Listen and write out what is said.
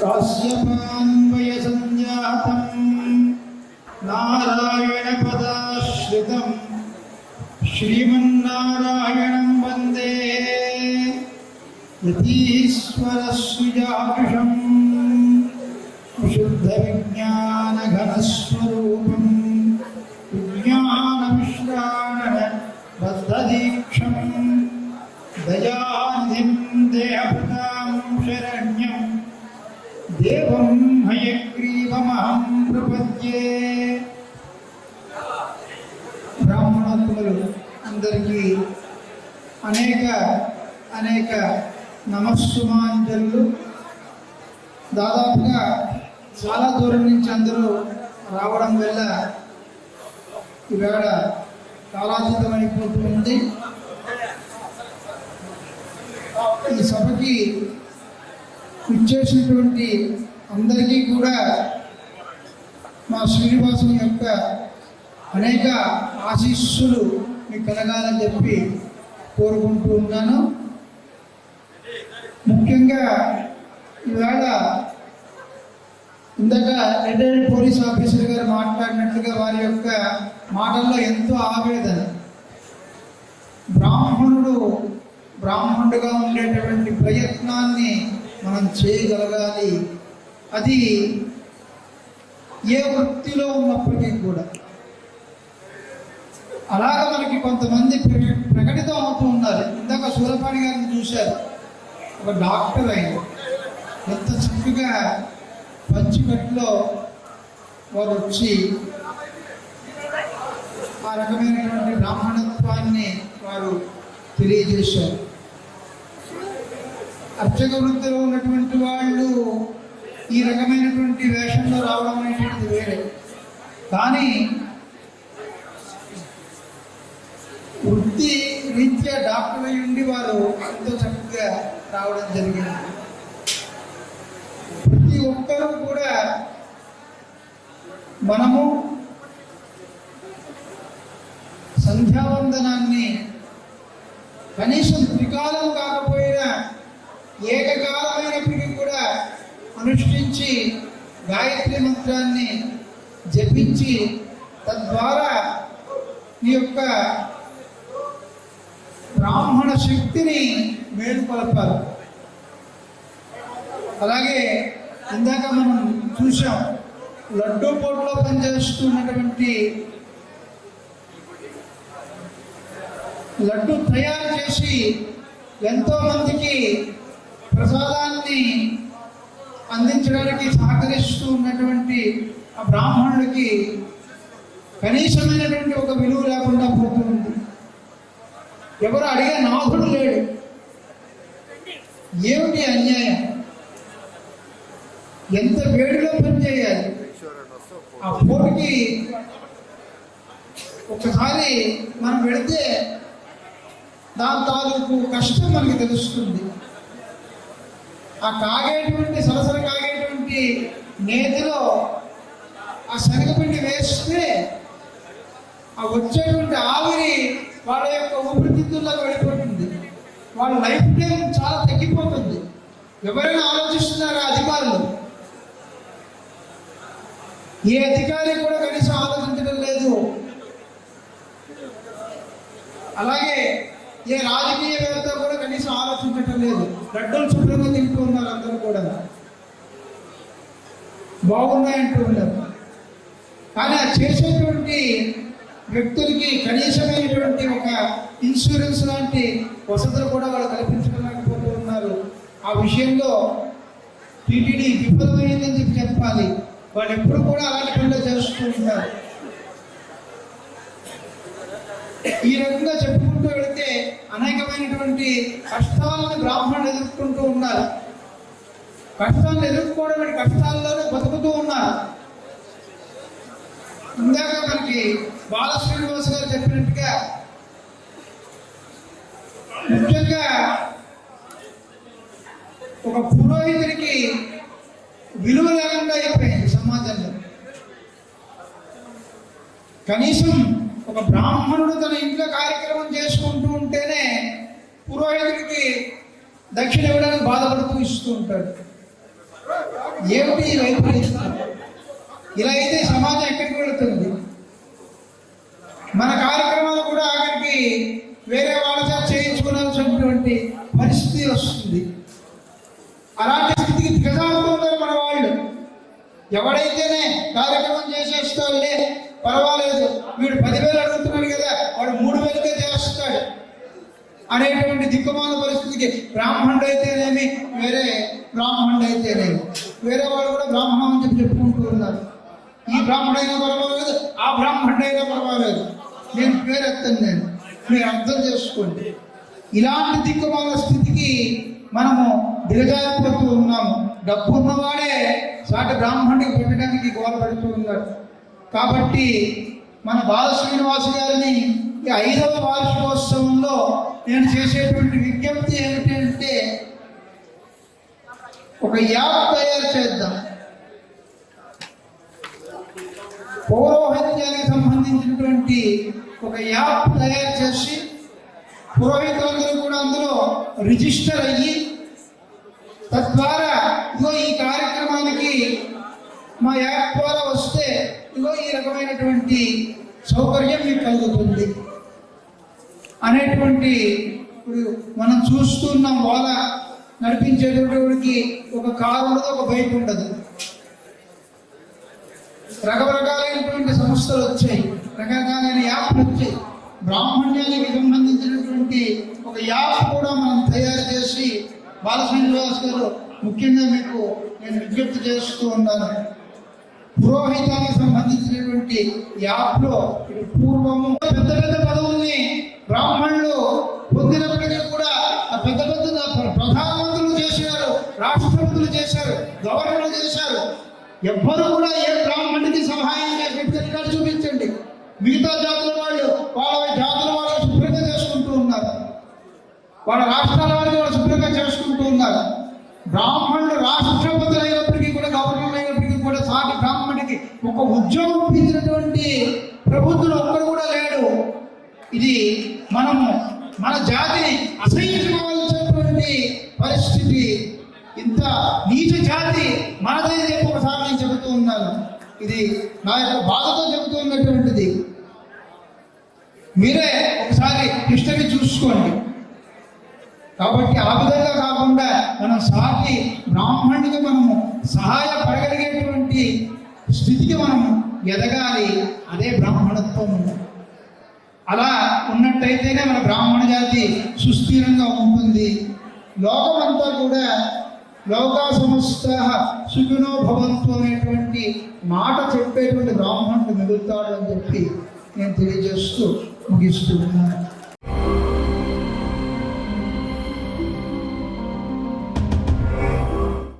काश्यपान्वयसञ्जातम् नारायणपदाश्रितम् श्रीमन्नारायणं वन्दे यतीश्वरसुजाकृशम् विशुद्धविज्ञानघनस्वरूपम् विज्ञानविश्राणन बद्धदीक्षम् दयानिधिं देहभृतां शरण्यं దేవం హయగ్రీవమహం ప్రపద్యే బ్రాహ్మణోత్తములు అందరికీ అనేక అనేక నమస్సుమాంజలు. దాదాపుగా చాలా దూరం నుంచి అందరూ రావడం వల్ల ఈవేళ కాలాతీతం అయిపోతుంది ఈ సభకి ఇచ్చేసినటువంటి అందరికీ కూడా మా శ్రీనివాసుని యొక్క అనేక ఆశీస్సులు మీకు కలగాలని చెప్పి కోరుకుంటూ ఉన్నాను. ముఖ్యంగా ఇవాళ ఇందాక రిటైర్డ్ పోలీస్ ఆఫీసర్ గారు మాట్లాడినట్లుగా వారి యొక్క మాటల్లో ఎంతో ఆవేదన. బ్రాహ్మణుడు బ్రాహ్మణుడుగా ఉండేటటువంటి ప్రయత్నాన్ని మనం చేయగలగాలి. అది ఏ వృత్తిలో ఉన్నప్పటికీ కూడా. అలాగ మనకి కొంతమంది ప్రకటితం అవుతూ ఉండాలి. ఇందాక సూరపాణి గారిని చూశారు. ఒక డాక్టర్ ఆయన. ఎంత చక్కగా పంచికట్టులో వారు వచ్చి ఆ రకమైనటువంటి బ్రాహ్మణత్వాన్ని వారు తెలియజేశారు. అర్చక వృత్తిలో ఉన్నటువంటి వాళ్ళు ఈ రకమైనటువంటి వేషంలో రావడం అనేటువంటిది వేరే. కానీ వృత్తి రీత్యా డాక్టర్ అయి ఉండి వారు ఎంతో చక్కగా రావడం జరిగింది. ప్రతి ఒక్కరూ కూడా మనము సంధ్యావందనాన్ని కనీసం త్రికాలం అనుష్ఠించి గాయత్రి మంత్రాన్ని జపించి తద్వారా ఈ యొక్క బ్రాహ్మణ శక్తిని మేలుకొల్పాలి అలాగే ఇందాక మనం చూసాం లడ్డూ పోటులో పనిచేస్తున్నటువంటి లడ్డు తయారు చేసి ఎంతో మందికి ప్రసాదాన్ని అందించడానికి సహకరిస్తూ ఉన్నటువంటి ఆ బ్రాహ్మణుడికి కనీసమైనటువంటి ఒక విలువ లేకుండా పోతుంది ఎవరు అడిగే నాథుడు లేడు. ఏమిటి అన్యాయం? ఎంత వేడిలో పనిచేయాలి? ఆ పోటీకి ఒకసారి మనం వెళితే దాని తాలూకు కష్టం మనకి తెలుస్తుంది. ఆ కాగేటువంటి సరసర కాగేటువంటి నేతిలో ఆ శనగపిండి వేస్తే ఆ వచ్చేటువంటి ఆవిరి వాళ్ళ యొక్క ఊపిరితిత్తుల్లోకి వెళ్ళిపోతుంది. వాళ్ళ లైఫ్ టైం చాలా తగ్గిపోతుంది. ఎవరైనా ఆలోచిస్తున్నారా అధికారులు? ఏ అధికారి కూడా కనీసం ఆలోచించడం లేదు. అలాగే ఏ రాజకీయవేత్త కూడా కనీసం ఆలోచించటం లేదు. లడ్డూలు శుభ్రంగా తింటూ ఉన్నారు అందరూ కూడా. బాగున్నాయంటూ ఉన్నారు కానీ ఆ చేసేటువంటి వ్యక్తులకి కనీసమైనటువంటి ఒక ఇన్సూరెన్స్ లాంటి వసతులు కూడా వాళ్ళు కల్పించలేకపోతూ ఉన్నారు. ఆ విషయంలో టీటీడీ విఫలమైందని చెప్పి చెప్పాలి. వాళ్ళు ఎప్పుడు కూడా అలాంటి పనులు చేస్తూ ఉంటారు ఈ రకంగా చెప్పుకుంటూ వెళితే అనేకమైనటువంటి కష్టాలను బ్రాహ్మణులు ఎదుర్కొంటూ ఉన్నారు. కష్టాలను ఎదుర్కోవడం కష్టాల్లోనే బతుకుతూ ఉన్నారు. ఇందాక మనకి బాల శ్రీనివాస్ గారు చెప్పినట్టుగా ముఖ్యంగా ఒక పురోహితుడికి విలువ లేకుండా అయిపోయింది సమాజంలో. కనీసం ఒక బ్రాహ్మణుడు తన ఇంట్లో కార్యక్రమం చేసుకుంటూ ఉంటేనే పురోహితుడికి దక్షిణ ఇవ్వడానికి బాధపడుతూ ఇస్తూ ఉంటాడు. ఏమిటి ఈ ఇలా అయితే సమాజం ఎక్కడికి వెళుతుంది? మన కార్యక్రమాలు కూడా ఆఖరికి వేరే వాళ్ళ చేత చేయించుకోవాల్సినటువంటి పరిస్థితి వస్తుంది. అలాంటి స్థితికి దిగజారుతున్నారు మన వాళ్ళు. ఎవడైతేనే కార్యక్రమం చేసేస్తాడులే పర్వాలేదు. వీడు పదివేలు అడుగుతున్నాడు కదా వాడు మూడు వేలు అనేటువంటి దిక్కుమాల పరిస్థితికి బ్రాహ్మణుడు అయితేనేమి వేరే బ్రాహ్మణుడు అయితేనేమి వేరే వాళ్ళు కూడా బ్రాహ్మణం అని చెప్పి చెప్పుకుంటూ ఉన్నారు. ఈ బ్రాహ్మణైనా పర్వాలేదు ఆ బ్రాహ్మణుడైనా పర్వాలేదు. నేను పేరు ఎత్తాను నేను. మీరు అర్థం చేసుకోండి. ఇలాంటి దిక్కుమాల స్థితికి మనము దిగజారిపోతూ ఉన్నాము. డబ్బు ఉన్నవాడే సాటి బ్రాహ్మణుడికి పెట్టడానికి గోల పెడుతూ ఉన్నాడు. కాబట్టి మన బాల శ్రీనివాస్ గారిని ఈ ఐదవ వార్షికోత్సవంలో నేను చేసేటువంటి విజ్ఞప్తి ఏమిటంటే ఒక యాప్ తయారు చేద్దాం. పౌరోహిత్యానికి సంబంధించినటువంటి ఒక యాప్ తయారు చేసి పురోహితులందరూ కూడా అందులో రిజిస్టర్ అయ్యి తద్వారా ఇగో ఈ కార్యక్రమానికి మా యాప్ ద్వారా వస్తే ఇగో ఈ రకమైనటువంటి సౌకర్యం మీకు కలుగుతుంది. అనేటువంటి ఇప్పుడు మనం చూస్తున్న వాళ్ళ నడిపించేటటువంటి ఒక కారు ఉండదు ఒక బైక్ ఉండదు. రకరకాలైనటువంటి సంస్థలు వచ్చాయి. రకరకాలైన యాప్లు వచ్చాయి. బ్రాహ్మణ్యానికి సంబంధించినటువంటి ఒక యాప్ కూడా మనం తయారు చేసి బాలశ్రీనివాస్ గారు ముఖ్యంగా మీకు నేను విజ్ఞప్తి చేస్తూ ఉన్నాను. పురోహితానికి సంబంధించినటువంటి యాప్లో పూర్వము పెద్ద పెద్ద పదవుల్ని బ్రాహ్మణులు పొందినప్పటికీ కూడా పెద్ద పెద్ద ప్రధానమంత్రులు చేశారు రాష్ట్రపతులు చేశారు గవర్నర్లు చేశారు. ఎవ్వరు కూడా ఏ బ్రాహ్మణుడికి సహాయం చేసినట్టు చూపించండి. మిగతా జాతుల వాళ్ళు వాళ్ళ జాతుల వాళ్ళు శుభ్రంగా చేసుకుంటూ ఉన్నారు. వాళ్ళ రాష్ట్రాల వాళ్ళు వాళ్ళు శుభ్రంగా చేసుకుంటూ ఉన్నారు. బ్రాహ్మణుడు రాష్ట్రపతులు అయినప్పటికీ కూడా గవర్నర్ అయినప్పటికీ కూడా సాటి బ్రాహ్మణుడికి ఒక ఉద్యోగం ఇచ్చినటువంటి ప్రభుత్వం ఒక్కడు కూడా లేడు ఇది మనము మన జాతిని అసహించుకోవాల్సినటువంటి పరిస్థితి. ఇంత నీచ జాతి మనదే చెప్పి ఒకసారి నేను చెబుతూ ఉన్నాను. ఇది నా యొక్క బాధతో చెబుతూ ఉన్నటువంటిది. మీరే ఒకసారి హిస్టరీ చూసుకోండి. కాబట్టి ఆ విధంగా కాకుండా మనం సాటి బ్రాహ్మణుడికి మనము సహాయపడగలిగేటువంటి స్థితికి మనం ఎదగాలి. అదే బ్రాహ్మణత్వం అలా ఉన్నట్టయితేనే మన బ్రాహ్మణ జాతి సుస్థిరంగా ఉంటుంది. లోకమంతా కూడా లోకా సమస్త సుఖినో భవంతు అనేటువంటి మాట చెప్పేటువంటి బ్రాహ్మణుడు మిగులుతాడు అని చెప్పి నేను తెలియజేస్తూ ముగిస్తున్నాను